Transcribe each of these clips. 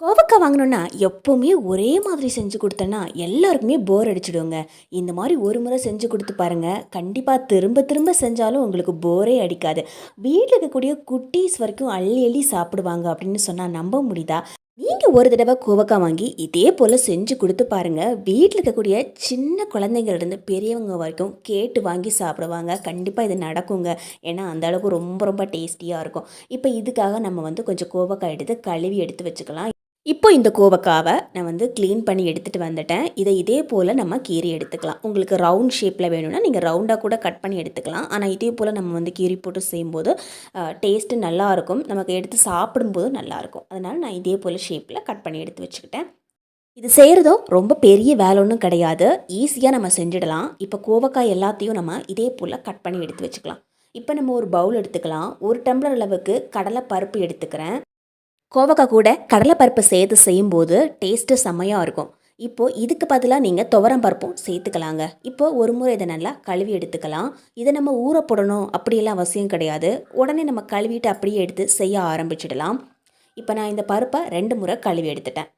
கோவக்காய் வாங்கினோன்னா எப்போவுமே ஒரே மாதிரி செஞ்சு கொடுத்தேன்னா எல்லாருக்குமே போர் அடிச்சிடுவோங்க இந்த மாதிரி ஒரு முறை செஞ்சு கொடுத்து பாருங்கள் கண்டிப்பாக திரும்ப திரும்ப செஞ்சாலும் உங்களுக்கு போரே அடிக்காது. வீட்டில் இருக்கக்கூடிய குட்டீஸ் வரைக்கும் அள்ளி அள்ளி சாப்பிடுவாங்க அப்படின்னு சொன்னால் நம்ப முடியுதா? நீங்கள் ஒரு தடவை கோவக்காய் வாங்கி இதே போல் செஞ்சு கொடுத்து பாருங்கள் வீட்டில் இருக்கக்கூடிய சின்ன குழந்தைங்கள்லேருந்து பெரியவங்க வரைக்கும் கேட்டு வாங்கி சாப்பிடுவாங்க. கண்டிப்பாக இது நடக்குங்க. ஏன்னா அந்த அளவுக்கு ரொம்ப ரொம்ப டேஸ்டியாக இருக்கும். இப்போ இதுக்காக நம்ம வந்து கொஞ்சம் கோவக்காய் எடுத்து கழுவி எடுத்து வச்சுக்கலாம். இப்போ இந்த கோவக்காவை நான் வந்து க்ளீன் பண்ணி எடுத்துகிட்டு வந்துட்டேன். இதை இதே போல் நம்ம கீறி எடுத்துக்கலாம். உங்களுக்கு ரவுண்ட் ஷேப்பில் வேணும்னா நீங்கள் ரவுண்டாக கூட கட் பண்ணி எடுத்துக்கலாம். ஆனால் இதே போல் நம்ம வந்து கீறி போட்டு செய்யும்போது டேஸ்ட்டு நல்லாயிருக்கும் நமக்கு எடுத்து சாப்பிடும்போது நல்லாயிருக்கும் அதனால் நான் இதே போல் ஷேப்பில் கட் பண்ணி எடுத்து வச்சுக்கிட்டேன். இது செய்கிறதும் ரொம்ப பெரிய வேலை ஒன்றும் கிடையாது. ஈஸியாக நம்ம செஞ்சிடலாம். இப்போ கோவக்காய் எல்லாத்தையும் நம்ம இதே போல் கட் பண்ணி எடுத்து வச்சுக்கலாம். இப்போ நம்ம ஒரு பவுல் எடுத்துக்கலாம். ஒரு டம்ளர் அளவுக்கு கடலை பருப்பு எடுத்துக்கிறேன். கோவக்காய் கூட கடலைப்பருப்பு சேர்த்து செய்யும்போது டேஸ்ட்டு செம்மையாக இருக்கும். இப்போது இதுக்கு பதிலாக நீங்கள் துவரம் பருப்பும் சேர்த்துக்கலாங்க. இப்போ ஒரு முறை இதை நல்லா கழுவி எடுத்துக்கலாம். இதை நம்ம ஊற போடணும் அப்படியெல்லாம் அவசியம் கிடையாது. உடனே நம்ம கழுவிட்டு அப்படியே எடுத்து செய்ய ஆரம்பிச்சிடலாம். இப்போ நான் இந்த பருப்பை ரெண்டு முறை கழுவி எடுத்துட்டேன்.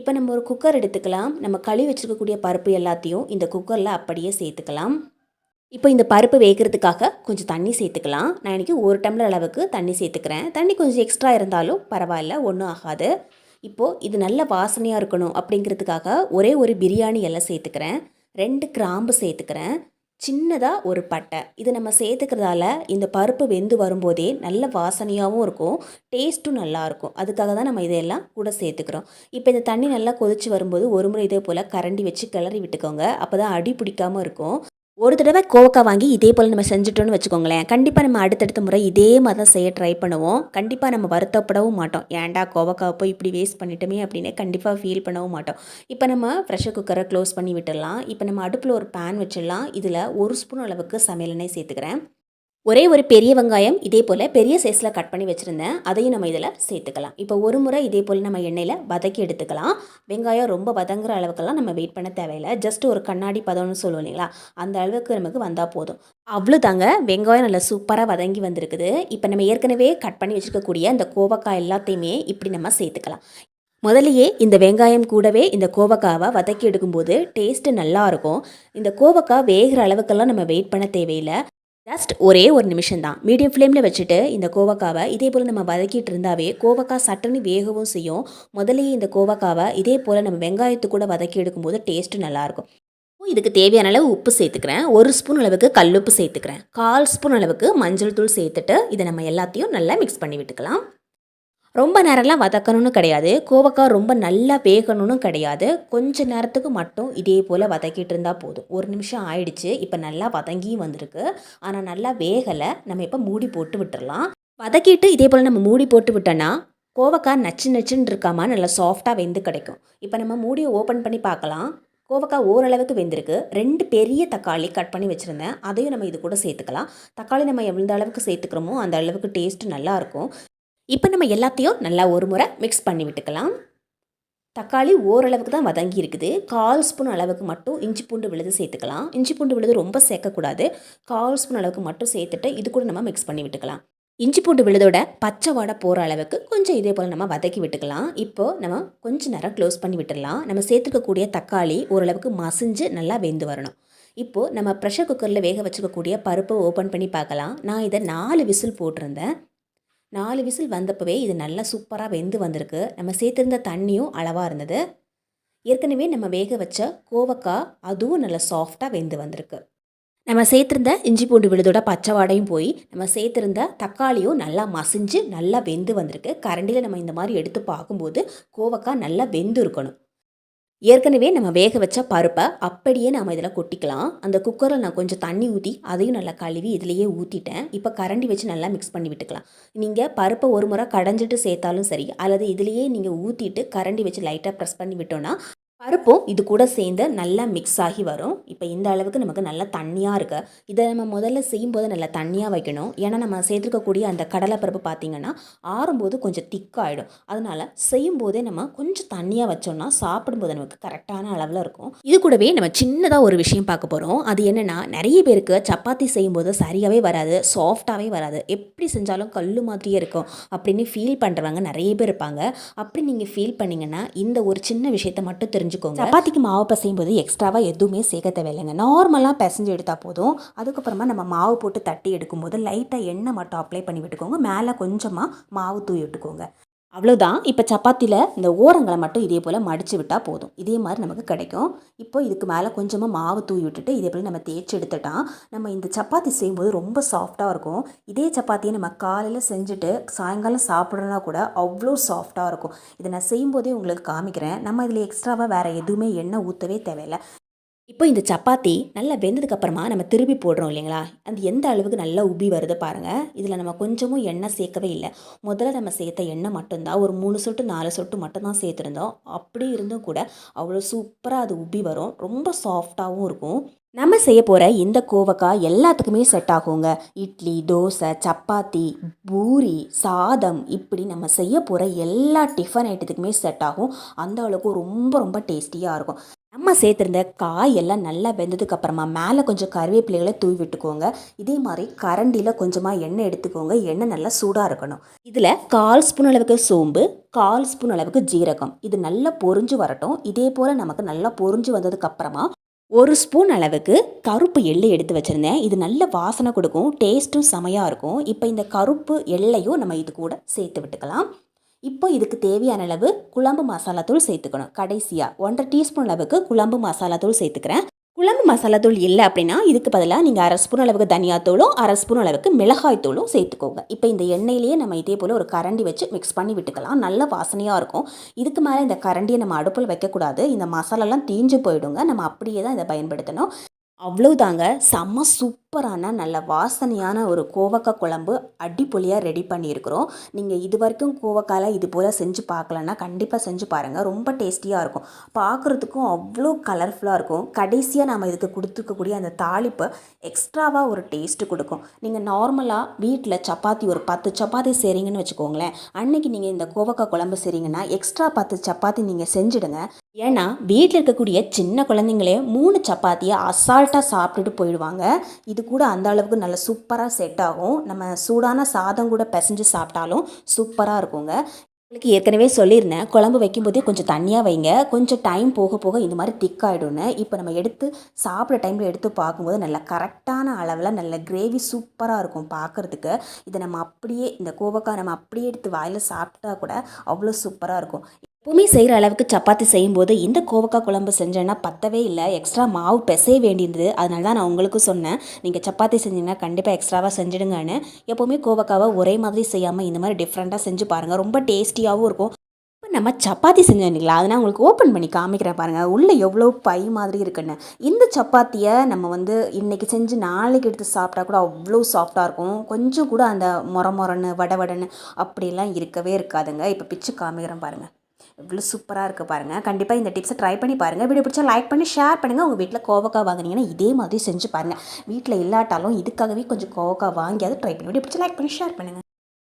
இப்போ நம்ம ஒரு குக்கர் எடுத்துக்கலாம். நம்ம கழுவி வச்சுருக்கக்கூடிய பருப்பு எல்லாத்தையும் இந்த குக்கரில் அப்படியே சேர்த்துக்கலாம். இப்போ இந்த பருப்பு வேகிறதுக்காக கொஞ்சம் தண்ணி சேர்த்துக்கலாம். நான் இன்றைக்கி ஒரு டம்ளர் அளவுக்கு தண்ணி சேர்த்துக்கிறேன். தண்ணி கொஞ்சம் எக்ஸ்ட்ரா இருந்தாலும் பரவாயில்ல ஒன்றும் ஆகாது. இப்போது இது நல்ல வாசனையாக இருக்கணும் அப்படிங்கிறதுக்காக ஒரே ஒரு பிரியாணி எல்லாம் சேர்த்துக்கிறேன். ரெண்டு கிராம்பு சேர்த்துக்கிறேன். சின்னதாக ஒரு பட்டை. இது நம்ம சேர்த்துக்கிறதால இந்த பருப்பு வெந்து வரும்போதே நல்ல வாசனையாகவும் இருக்கும் டேஸ்ட்டும் நல்லாயிருக்கும் அதுக்காக தான் நம்ம இதையெல்லாம் கூட சேர்த்துக்கிறோம். இப்போ இந்த தண்ணி நல்லா கொதிச்சு வரும்போது ஒரு முறை இதே போல் கரண்டி வச்சு கிளறி விட்டுக்கோங்க. அப்போ தான் அடி பிடிக்காமல் இருக்கும். ஒரு தடவை கோவக்காய் வாங்கி இதே போல் நம்ம செஞ்சுட்டோன்னு வச்சுக்கோங்களேன். கண்டிப்பாக நம்ம அடுத்தடுத்த முறை இதே மாதிரி தான் செய்ய ட்ரை பண்ணுவோம். கண்டிப்பாக நம்ம வருத்தப்படவும் மாட்டோம். ஏன்டா கோவக்காய் போய் இப்படி வேஸ்ட் பண்ணிட்டோமே அப்படின்னு கண்டிப்பாக ஃபீல் பண்ணவும் மாட்டோம். இப்போ நம்ம ப்ரெஷர் குக்கரை க்ளோஸ் பண்ணி விட்டுடலாம். இப்போ நம்ம அடுப்பில் ஒரு பேன் வச்சிடலாம். இதில் ஒரு ஸ்பூன் அளவுக்கு சமையல் எண்ணெய் சேர்த்துக்கிறேன். ஒரே ஒரு பெரிய வெங்காயம் இதே போல் பெரிய சைஸில் கட் பண்ணி வச்சுருந்தேன். அதையும் நம்ம இதில் சேர்த்துக்கலாம். இப்போ ஒரு முறை இதே போல் நம்ம எண்ணெயில் வதக்கி எடுத்துக்கலாம். வெங்காயம் ரொம்ப வதங்குற அளவுக்கெல்லாம் நம்ம வெயிட் பண்ண தேவையில்லை. ஜஸ்ட் ஒரு கண்ணாடி பதம்னு சொல்லுவோம் இல்லைங்களா? அந்த அளவுக்கு நமக்கு வந்தால் போதும். அவ்வளோதாங்க வெங்காயம் நல்லா சூப்பராக வதங்கி வந்திருக்குது. இப்போ நம்ம ஏற்கனவே கட் பண்ணி வச்சுருக்கக்கூடிய அந்த கோவக்காய் எல்லாத்தையுமே இப்படி நம்ம சேர்த்துக்கலாம். முதல்லையே இந்த வெங்காயம் கூடவே இந்த கோவக்காவை வதக்கி எடுக்கும்போது டேஸ்ட்டு நல்லாயிருக்கும் இந்த கோவக்காய் வேகிற அளவுக்கெல்லாம் நம்ம வெயிட் பண்ண தேவையில்லை. ஜஸ்ட் ஒரே ஒரு நிமிஷம் தான் மீடியம் ஃப்ளேமில் வச்சுட்டு இந்த கோவக்காவை இதே போல் நம்ம வதக்கிட்டு இருந்தாவே கோவக்காய் சட்டன்னு வேகவும் செய்யும். முதலையே இந்த கோவக்காவை இதே போல் நம்ம வெங்காயத்து கூட வதக்கி எடுக்கும்போது டேஸ்ட்டு நல்லாயிருக்கும். இதுக்கு தேவையான அளவு உப்பு சேர்த்துக்கிறேன். ஒரு ஸ்பூன் அளவுக்கு கல்லுப்பு சேர்த்துக்கிறேன். கால் ஸ்பூன் அளவுக்கு மஞ்சள் தூள் சேர்த்துட்டு இதை நம்ம எல்லாத்தையும் நல்லா மிக்ஸ் பண்ணி விட்டுக்கலாம். ரொம்ப நேரம்லாம் வதக்கணும்னு கிடையாது. கோவக்காய் ரொம்ப நல்லா வேகணும்னு கிடையாது. கொஞ்ச நேரத்துக்கு மட்டும் இதே போல் வதக்கிட்டு இருந்தால் போதும். ஒரு நிமிஷம் ஆயிடுச்சு. இப்போ நல்லா வதங்கியும் வந்திருக்கு. ஆனால் நல்லா வேகலை. நம்ம இப்போ மூடி போட்டு விட்டுறலாம். வதக்கிட்டு இதே போல் நம்ம மூடி போட்டு விட்டோன்னா கோவக்காய் நச்சு நச்சுன்னு இருக்காம நல்லா சாஃப்டாக வெந்து கிடைக்கும். இப்போ நம்ம மூடியை ஓப்பன் பண்ணி பார்க்கலாம். கோவக்காய் ஓரளவுக்கு வெந்திருக்கு. ரெண்டு பெரிய தக்காளி கட் பண்ணி வச்சுருந்தேன். அதையும் நம்ம இது கூட சேர்த்துக்கலாம். தக்காளி நம்ம எந்த அளவுக்கு சேர்த்துக்கிறோமோ அந்த அளவுக்கு டேஸ்ட் நல்லாயிருக்கும் இப்போ நம்ம எல்லாத்தையும் நல்லா ஒரு முறை மிக்ஸ் பண்ணி விட்டுக்கலாம். தக்காளி ஓரளவுக்கு தான் வதங்கி இருக்குது. கால் ஸ்பூன் அளவுக்கு மட்டும் இஞ்சி பூண்டு விழுது சேர்த்துக்கலாம். இஞ்சி பூண்டு விழுது ரொம்ப சேர்க்கக்கூடாது. கால் ஸ்பூன் அளவுக்கு மட்டும் சேர்த்துட்டு இது கூட நம்ம மிக்ஸ் பண்ணி விட்டுக்கலாம். இஞ்சி பூண்டு விழுதோட பச்சை வாடை போகிற அளவுக்கு கொஞ்சம் இதே போல் நம்ம வதக்கி விட்டுக்கலாம். இப்போது நம்ம கொஞ்சம் நேரம் க்ளோஸ் பண்ணி விட்டுடலாம். நம்ம சேர்த்துக்கக்கூடிய தக்காளி ஓரளவுக்கு மசிஞ்சு நல்லா வெந்து வரணும். இப்போது நம்ம ப்ரெஷர் குக்கரில் வேக வச்சுக்கக்கூடிய பருப்பை ஓப்பன் பண்ணி பார்க்கலாம். நான் இதை நாலு விசில் போட்டிருந்தேன். நாலு விசில் வந்தப்பவே இது நல்லா சூப்பராக வெந்து வந்திருக்கு. நம்ம சேர்த்துருந்த தண்ணியும் அளவாக இருந்தது. ஏற்கனவே நம்ம வேக வச்ச கோவக்காய் அதுவும் நல்லா சாஃப்டாக வெந்து வந்திருக்கு. நம்ம சேர்த்துருந்த இஞ்சி பூண்டு விழுதோட பச்சை வாடையும் போய் நம்ம சேர்த்துருந்த தக்காளியும் நல்லா மசிஞ்சு நல்லா வெந்து வந்திருக்கு. கரண்டியில் நம்ம இந்த மாதிரி எடுத்து பார்க்கும்போது கோவக்காய் நல்லா வெந்து இருக்கணும். ஏற்கனவே நம்ம வேக வச்ச பருப்பை அப்படியே நம்ம இதில் கொட்டிக்கலாம். அந்த குக்கரில் நான் கொஞ்சம் தண்ணி ஊற்றி அதையும் நல்லா கழுவி இதிலேயே ஊற்றிட்டேன் இப்போ கரண்டி வச்சு நல்லா மிக்ஸ் பண்ணி விட்டுக்கலாம். நீங்கள் பருப்பை ஒரு முறை கடைஞ்சிட்டு சேர்த்தாலும் சரி அல்லது இதிலேயே நீங்கள் ஊற்றிட்டு கரண்டி வச்சு லைட்டாக ப்ரெஸ் பண்ணி விட்டோன்னா பருப்பும் இது கூட சேர்ந்து நல்லா மிக்ஸ் ஆகி வரும். இப்போ இந்த அளவுக்கு நமக்கு நல்லா தண்ணியாக இருக்கு. இதை நம்ம முதல்ல செய்யும்போது நல்லா தண்ணியாக வைக்கணும். ஏன்னா நம்ம சேர்த்துருக்கக்கூடிய அந்த கடலைப்பருப்பு பார்த்திங்கன்னா ஆறும்போது கொஞ்சம் திக்காகிடும் அதனால செய்யும்போதே நம்ம கொஞ்சம் தண்ணியாக வச்சோம்னா சாப்பிடும்போது நமக்கு கரெக்டான அளவில் இருக்கும். இது கூடவே நம்ம சின்னதாக ஒரு விஷயம் பார்க்க போகிறோம் அது என்னென்னா நிறைய பேருக்கு சப்பாத்தி செய்யும்போது சரியாகவே வராது சாஃப்டாகவே வராது. எப்படி செஞ்சாலும் கல் மாதிரியே இருக்கும் அப்படின்னு ஃபீல் பண்ணுறவங்க நிறைய பேர் இருப்பாங்க. அப்படி நீங்கள் ஃபீல் பண்ணீங்கன்னா இந்த ஒரு சின்ன விஷயத்தை மட்டும் தெரிஞ்சு தெரிஞ்சுக்கோங்க சப்பாத்திக்கு மாவு பசையும் போது எக்ஸ்ட்ராவாக எதுவுமே சேர்க்க தேவையில்லைங்க நார்மலாக பிசைஞ்சு எடுத்தால் போதும். அதுக்கப்புறமா நம்ம மாவு போட்டு தட்டி எடுக்கும்போது லைட்டாக எண்ணெய் மட்டும் அப்ளை பண்ணி விட்டுக்கோங்க. மேலே கொஞ்சமாக மாவு தூவி விட்டுக்கோங்க. அவ்வளோதான் இப்போ சப்பாத்தியில் இந்த ஓரங்களை மட்டும் இதே போல் மடித்து விட்டால் போதும். இதே மாதிரி நமக்கு கிடைக்கும். இப்போ இதுக்கு மேலே கொஞ்சமாக மாவு தூவி விட்டுட்டு இதே போல் நம்ம தேய்ச்சி எடுத்துட்டால் நம்ம இந்த சப்பாத்தி செய்யும்போது ரொம்ப சாஃப்டாக இருக்கும். இதே சப்பாத்தியை நம்ம காலையில் செஞ்சுட்டு சாயங்காலம் சாப்பிட்றோன்னா கூட அவ்வளோ சாஃப்டாக இருக்கும். இதை நான் செய்யும்போதே உங்களுக்கு காமிக்கிறேன். நம்ம இதில் எக்ஸ்ட்ராவாக வேறு எதுவுமே எண்ணெய் ஊற்றவே தேவையில்லை. இப்போ இந்த சப்பாத்தி நல்லா வெந்ததுக்கு அப்புறமா நம்ம திருப்பி போடுறோம் இல்லைங்களா? அது எந்த அளவுக்கு நல்லா உபி வருது பாருங்கள் இதில் நம்ம கொஞ்சமும் எண்ணெய் சேர்க்கவே இல்லை. முதல்ல நம்ம சேர்த்த எண்ணெய் மட்டும்தான் ஒரு மூணு சொட்டு நாலு சொட்டு மட்டும்தான் சேர்த்துருந்தோம். அப்படி இருந்தும் கூட அவ்வளோ சூப்பராக அது உபி வரும். ரொம்ப சாஃப்டாகவும் இருக்கும். நம்ம செய்ய போகிற இந்த கோவக்காய் எல்லாத்துக்குமே செட் ஆகுங்க. இட்லி தோசை சப்பாத்தி பூரி சாதம் இப்படி நம்ம செய்ய போகிற எல்லா டிஃபன் ஐட்டத்துக்குமே செட் ஆகும். அந்த அளவுக்கு ரொம்ப ரொம்ப டேஸ்டியாக இருக்கும். நம்ம சேர்த்துருந்த காய் எல்லாம் நல்லா வெந்ததுக்கு அப்புறமா மேலே கொஞ்சம் கருவேப்பிலைகளை தூவி விட்டுக்கோங்க. இதே மாதிரி கரண்டியில் கொஞ்சமாக எண்ணெய் எடுத்துக்கோங்க. எண்ணெய் நல்லா சூடாக இருக்கணும். இதில் கால் ஸ்பூன் அளவுக்கு சோம்பு கால் ஸ்பூன் அளவுக்கு ஜீரகம். இது நல்லா பொரிஞ்சு வரட்டும். இதே போல் நமக்கு நல்லா பொரிஞ்சு வந்ததுக்கு அப்புறமா ஒரு ஸ்பூன் அளவுக்கு கருப்பு எள்ளு எடுத்து வச்சுருந்தேன். இது நல்ல வாசனை கொடுக்கும். டேஸ்ட்டும் செமையாக இருக்கும். இப்போ இந்த கருப்பு எள்ளையும் நம்ம இது கூட சேர்த்து விட்டுக்கலாம். இப்போ இதுக்கு தேவையான அளவு குழம்பு மசாலா தூள் சேர்த்துக்கணும். கடைசியாக ஒன்றரை டீஸ்பூன் அளவுக்கு குழம்பு மசாலா தூள் சேர்த்துக்கிறேன். குழம்பு மசாலா தூள் இல்லை அப்படின்னா இதுக்கு பதிலாக நீங்கள் அரை ஸ்பூன் அளவுக்கு தனியாத்தூளும் அரை ஸ்பூன் அளவுக்கு மிளகாய் தூளும் சேர்த்துக்கோங்க. இப்போ இந்த எண்ணெயிலேயே நம்ம இதே போல் ஒரு கரண்டி வச்சு மிக்ஸ் பண்ணி விட்டுக்கலாம். நல்ல வாசனையாக இருக்கும். இதுக்கு மேலே இந்த கரண்டியை நம்ம அடுப்பில் வைக்கக்கூடாது. இந்த மசாலாலாம் தீஞ்சு போயிடுங்க. நம்ம அப்படியே தான் இதை பயன்படுத்தணும். அவ்வளோதாங்க செம்ம சூப்பரான நல்ல வாசனையான ஒரு கோவக்காய் குழம்பு அடிப்பொலியாக ரெடி பண்ணியிருக்கிறோம். நீங்கள் இது வரைக்கும் கோவக்காயில் இது போல் செஞ்சு பார்க்கலன்னா கண்டிப்பாக செஞ்சு பாருங்கள் ரொம்ப டேஸ்டியாக இருக்கும். பார்க்குறதுக்கும் அவ்வளோ கலர்ஃபுல்லாக இருக்கும். கடைசியாக நாம் இதுக்கு கொடுத்துருக்கக்கூடிய அந்த தாளிப்பு எக்ஸ்ட்ராவாக ஒரு டேஸ்ட்டு கொடுக்கும். நீங்கள் நார்மலாக வீட்டில் சப்பாத்தி ஒரு பத்து சப்பாத்தி செய்கிறீங்கன்னு வச்சுக்கோங்களேன். அன்னைக்கு நீங்கள் இந்த கோவக்காய் குழம்பு செய்கிறீங்கன்னா எக்ஸ்ட்ரா பத்து சப்பாத்தி நீங்கள் செஞ்சுடுங்க. ஏன்னா வீட்டில் இருக்கக்கூடிய சின்ன குழந்தைங்களே மூணு சப்பாத்தியை அசால்ட்டாக சாப்பிட்டுட்டு போயிடுவாங்க. இது இது கூட அந்த அளவுக்கு நல்ல சூப்பராக செட் ஆகும். நம்ம சூடான சாதம் கூட பிசைஞ்சு சாப்பிட்டாலும் சூப்பராக இருக்குங்க. உங்களுக்கு ஏற்கனவே சொல்லியிருந்தேன் குழம்பு வைக்கும்போதே கொஞ்சம் தண்ணியாக வைங்க. கொஞ்சம் டைம் போக போக இந்த மாதிரி திக்காயிடும்னு இப்போ நம்ம எடுத்து சாப்பிட்ற டைமில் எடுத்து பார்க்கும்போது நல்ல கரெக்டான அளவில் நல்ல கிரேவி சூப்பராக இருக்கும் பார்க்குறதுக்கு. இதை நம்ம அப்படியே இந்த கோவக்காய் நம்ம அப்படியே எடுத்து வாயில் சாப்பிட்டா கூட அவ்வளோ சூப்பராக இருக்கும். எப்பவுமே செய்கிற அளவுக்கு சப்பாத்தி செய்யும்போது இந்த கோவக்காய் குழம்பு செஞ்சேன்னா பத்தவே இல்லை. எக்ஸ்ட்ரா மாவு பிசைய வேண்டியிருந்தது. அதனால தான் நான் உங்களுக்கும் சொன்னேன். நீங்கள் சப்பாத்தி செஞ்சீங்கன்னா கண்டிப்பாக எக்ஸ்ட்ராவாக செஞ்சிடுங்கன்னு. எப்போவுமே கோவக்காவை ஒரே மாதிரி செய்யாமல் இந்த மாதிரி டிஃப்ரெண்ட்டாக செஞ்சு பாருங்கள் ரொம்ப டேஸ்டியாகவும் இருக்கும். இப்போ நம்ம சப்பாத்தி செஞ்சோம் அதனால் உங்களுக்கு ஓப்பன் பண்ணி காமிக்கிறேன் பாருங்கள் உள்ளே எவ்வளோ பை மாதிரி இருக்குன்னு. இந்த சப்பாத்தியை நம்ம வந்து இன்றைக்கி செஞ்சு நாளைக்கு எடுத்து சாப்பிட்டா கூட அவ்வளோ சாஃப்டாக இருக்கும். கொஞ்சம் கூட அந்த மொர மொரன்னு வட வடன்னு அப்படிலாம் இருக்கவே இருக்காதுங்க. இப்போ பிச்சு காமிக்கிறேன் பாருங்கள் இவ்வளோ சூப்பராக இருக்குது பாருங்கள் கண்டிப்பாக இந்த டிப்ஸை ட்ரை பண்ணி பாருங்கள் வீடியோ பிடிச்சா லைக் பண்ணி ஷேர் பண்ணுங்கள் உங்கள் வீட்டில் கோவக்காய் வாங்குனீங்கன்னா இதே மாதிரி செஞ்சு பாருங்கள் வீட்டில் இல்லாட்டாலும் இதுக்காகவே கொஞ்சம் கோவக்காய் வாங்கி அதை ட்ரை பண்ணி வீடியோ பிடிச்சா லைக் பண்ணி ஷேர் பண்ணுங்கள்